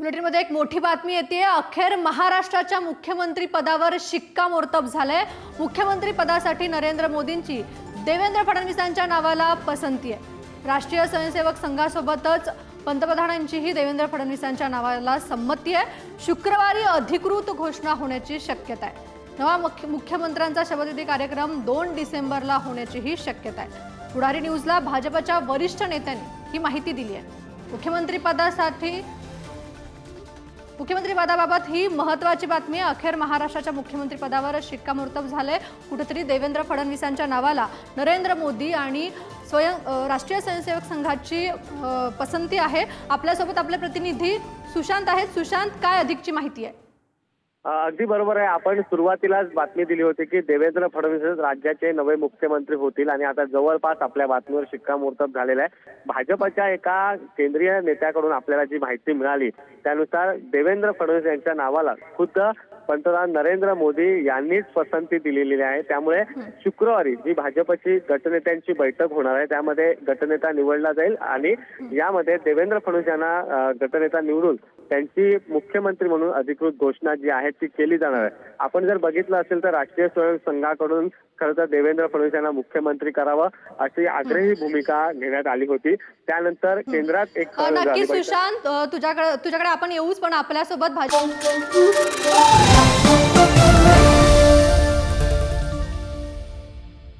बुलेटिनमध्ये एक मोठी बातमी येते अखेर महाराष्ट्राच्या मुख्यमंत्री पदावर शिक्कामोर्तब झालंय. मुख्यमंत्री पदासाठी नरेंद्र मोदींची देवेंद्र फडणवीसांच्या नावाला पसंती आहे. राष्ट्रीय स्वयंसेवक संघासोबतच पंतप्रधानांचीही देवेंद्र फडणवीसांच्या नावाला संमती आहे. शुक्रवारी अधिकृत घोषणा होण्याची शक्यता आहे. नवा मुख्य मुख्यमंत्र्यांचा शपथविधी कार्यक्रम दोन डिसेंबरला होण्याचीही शक्यता आहे. पुढारी न्यूजला भाजपच्या वरिष्ठ नेत्यांनी ही माहिती दिली आहे. मुख्यमंत्री पदासाठी मुख्यमंत्री पदाबाबत ही महत्वाची बातमी. आहे अखेर महाराष्ट्राच्या मुख्यमंत्री पदावर शिक्कामोर्तब झालंय कुठेतरी देवेंद्र फडणवीसांच्या नावाला नरेंद्र मोदी आणि स्वयं राष्ट्रीय स्वयंसेवक संघाची पसंती आहे. आपल्यासोबत आपले प्रतिनिधी सुशांत आहेत. सुशांत काय अधिकची माहिती आहे? अगदी बरोबर आहे. आपण सुरुवातीलाच बातमी दिली होती की देवेंद्र फडणवीस राज्याचे नवे मुख्यमंत्री होतील आणि आता जवळपास आपल्या बातमीवर शिक्कामोर्तब झालेला आहे. भाजपच्या एका केंद्रीय नेत्याकडून आपल्याला जी माहिती मिळाली त्यानुसार देवेंद्र फडणवीस यांच्या नावाला खुद्द पंतप्रधान नरेंद्र मोदी यांनीच पसंती दिलेली आहे. त्यामुळे शुक्रवारी जी भाजपची गटनेत्यांची बैठक होणार आहे त्यामध्ये गटनेता निवडला जाईल आणि यामध्ये देवेंद्र फडणवीस यांना गटनेता निवडून त्यांची मुख्यमंत्री म्हणून अधिकृत घोषणा जी आहे ती केली जाणार आहे. आपण जर बघितलं असेल तर राष्ट्रीय स्वयं संघाकडून खरं तर देवेंद्र फडणवीस यांना मुख्यमंत्री करावं अशी आग्रही भूमिका घेण्यात आली होती. त्यानंतर केंद्रात एक नक्की. सुशांत तुझ्याकडे तुझ्याकडे आपण येऊच पण आपल्यासोबत भाजप Thank you.